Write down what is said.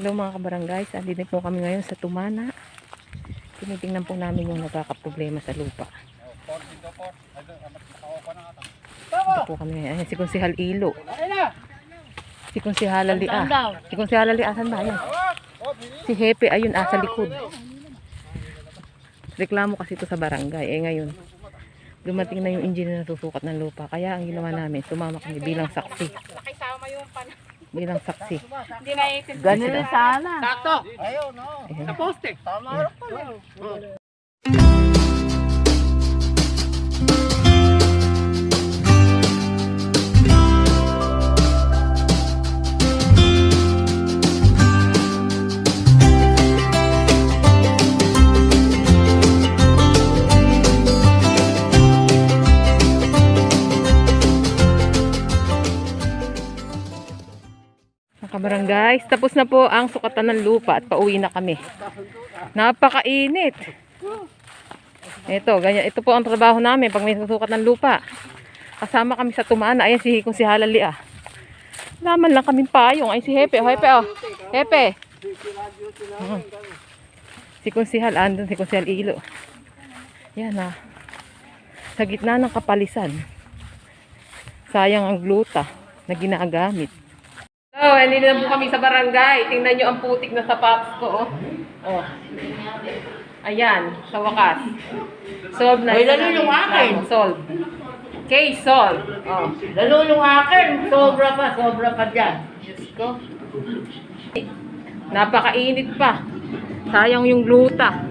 Hello mga kabarangay, andito po kami ngayon sa Tumana. Tinitingnan po namin yung nagkakaproblema sa lupa. Ito po kami ngayon. Ayan, si Konsihal Ilo. Si Konsihal Lia. Si Konsihal Lia, asan ba? Ayan. Si Hepe, ayun, ah, sa likod. Reklamo kasi ito sa barangay. Eh ngayon, dumating na yung engineer na susukat ng lupa. Kaya ang ginawa namin, sumama kami bilang saksi. Nakisama yung pan. Bilang saksi. Hindi naiintindihan. Ganun rin sana. Sakto. Ayan. Sa poste. Mga kabarangay, tapos na po ang sukatan ng lupa at pauwi na kami. Napakainit. Ito, ganyan. Ito po ang trabaho namin pag may susukat ng lupa. Kasama kami sa tumana. Ayan si kung si Halali ah. Laman lang kaming payong. Ay si Hepe. Oh, Hepe oh. Hepe. Hmm. Si Konsihal, andun si Konsihal Ilo. Yan ah. Sa gitna ng kapalisan. Sayang ang gluta na ginagamit. So, hindi na po kami sa barangay. Tingnan nyo ang putik na sapatos ko. Oh. oh. Ayan, sa wakas. Solve na. Ay, lalo yung akin. Solve. Case solve. Oh. Lalo yung akin. Sobra pa. Sobra pa dyan. Diyos ko. Napakainit pa. Sayang yung gluta.